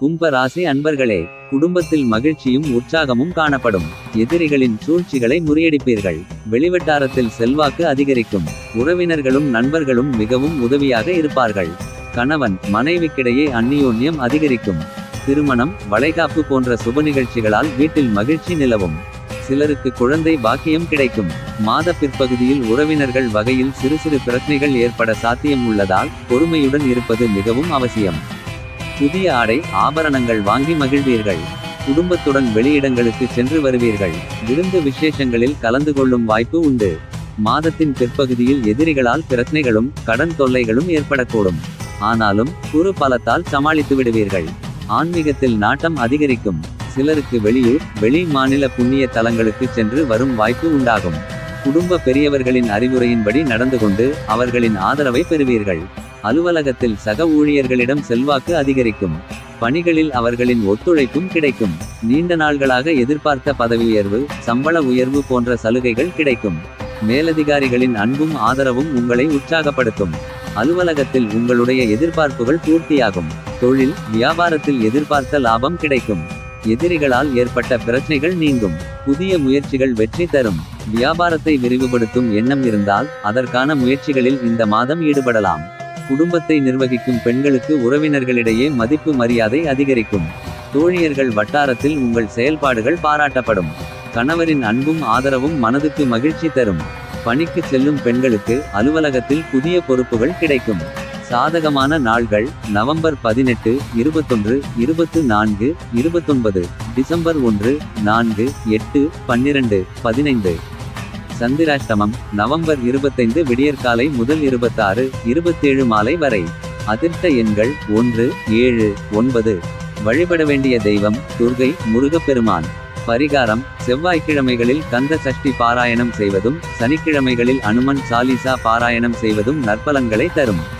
கும்ப ராசி அன்பர்களே குடும்பத்தில் மகிழ்ச்சியும் உற்சாகமும் காணப்படும். எதிரிகளின் சூழ்ச்சிகளை முறியடிப்பீர்கள். வெளிவட்டாரத்தில் செல்வாக்கு அதிகரிக்கும். உறவினர்களும் நண்பர்களும் மிகவும் உதவியாக இருப்பார்கள். கணவன் மனைவிக்கிடையே அந்நியோன்யம் அதிகரிக்கும். திருமணம் வளைகாப்பு போன்ற சுப நிகழ்ச்சிகளால் வீட்டில் மகிழ்ச்சி நிலவும். சிலருக்கு குழந்தை பாக்கியம் கிடைக்கும். மாத பிற்பகுதியில் உறவினர்கள் வகையில் சிறு சிறு பிரச்சனைகள் ஏற்பட சாத்தியம் உள்ளதால் பொறுமையுடன் இருப்பது மிகவும் அவசியம். புதிய ஆடை ஆபரணங்கள் வாங்கி மகிழ்வீர்கள். குடும்பத்துடன் வெளியிடங்களுக்கு சென்று வருவீர்கள். விருந்து விசேஷங்களில் கலந்து கொள்ளும் வாய்ப்பு உண்டு. மாதத்தின் பிற்பகுதியில் எதிரிகளால் பிரச்சனைகளும் கடன் தொல்லைகளும் ஏற்படக்கூடும். ஆனாலும் குறு பலத்தால் சமாளித்து விடுவீர்கள். ஆன்மீகத்தில் நாட்டம் அதிகரிக்கும். சிலருக்கு வெளியூர் வெளி மாநில புண்ணிய தலங்களுக்கு சென்று வரும் வாய்ப்பு உண்டாகும். குடும்ப பெரியவர்களின் அறிவுரையின்படி நடந்து கொண்டு அவர்களின் ஆதரவை பெறுவீர்கள். அலுவலகத்தில் சக ஊழியர்களிடம் செல்வாக்கு அதிகரிக்கும். பணிகளில் அவர்களின் ஒத்துழைப்பும் கிடைக்கும். நீண்ட நாள்களாக எதிர்பார்த்த பதவி உயர்வு சம்பள உயர்வு போன்ற சலுகைகள் கிடைக்கும். மேலதிகாரிகளின் அன்பும் ஆதரவும் உங்களை உற்சாகப்படுத்தும். அலுவலகத்தில் உங்களுடைய எதிர்பார்ப்புகள் பூர்த்தியாகும். தொழில் வியாபாரத்தில் எதிர்பார்த்த லாபம் கிடைக்கும். எதிரிகளால் ஏற்பட்ட பிரச்சனைகள் நீங்கும். புதிய முயற்சிகள் வெற்றி தரும். வியாபாரத்தை விரிவுபடுத்தும் எண்ணம் இருந்தால் அதற்கான முயற்சிகளில் இந்த மாதம் ஈடுபடலாம். குடும்பத்தை நிர்வகிக்கும் பெண்களுக்கு உறவினர்களிடையே மதிப்பு மரியாதை அதிகரிக்கும். தோழியர்கள் வட்டாரத்தில் உங்கள் செயல்பாடுகள் பாராட்டப்படும். கணவரின் அன்பும் ஆதரவும் மனதுக்கு மகிழ்ச்சி தரும். பணிக்கு செல்லும் பெண்களுக்கு அலுவலகத்தில் புதிய பொறுப்புகள் கிடைக்கும். சாதகமான நாள்கள் நவம்பர் பதினெட்டு இருபத்தொன்று இருபத்து நான்கு இருபத்தொன்பது டிசம்பர் ஒன்று நான்கு எட்டு பன்னிரண்டு பதினைந்து. சந்திராஷ்டமம் நவம்பர் இருபத்தைந்து விடியற்காலை முதல் இருபத்தாறு இருபத்தேழு மாலை வரை. அதிர்ஷ்ட எண்கள் ஒன்று ஏழு ஒன்பது. வழிபட வேண்டிய தெய்வம் துர்கை முருகப்பெருமான். பரிகாரம் செவ்வாய்க்கிழமைகளில் கந்த சஷ்டி பாராயணம் செய்வதும் சனிக்கிழமைகளில் அனுமன் சாலிசா பாராயணம் செய்வதும் நற்பலன்களை தரும்.